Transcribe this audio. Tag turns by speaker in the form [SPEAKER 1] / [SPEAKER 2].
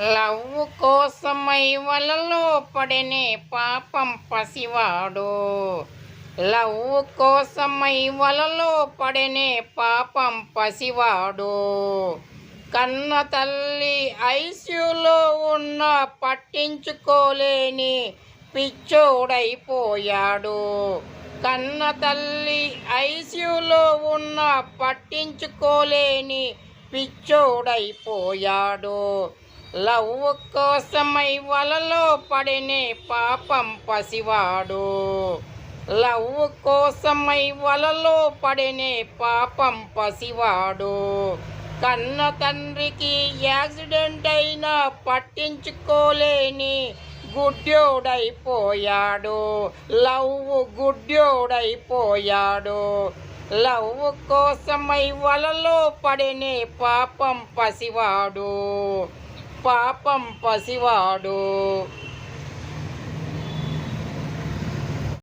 [SPEAKER 1] Love కోసమై వలలో పడనే పాపం పసివాడు. లవ్వు కోసమై వలలో పడనే పాపం పసివాడు. కన్న తల్లి ఐస్యూలో ఉన్న పట్టించుకోలేని పిచ్చోడైపోయాడు. కన్న తల్లి ఐస్యూలో ఉన్న పట్టించుకోలేని పిచ్చోడైపోయాడు. లవ్ కోసమై వలలో పడినే పాపం పసివాడు. లవ్ కోసమై వలలో పడినే పాపం పసివాడు. కన్న తండ్రికి యాక్సిడెంట్ అయినా పట్టించుకోలేని గుడ్డోడైపోయాడు లవ్ గుడ్డోడైపోయాడు లవ్ కోసమై వలలో పడినే పాపం పసివాడు. పాపం పసివాడు.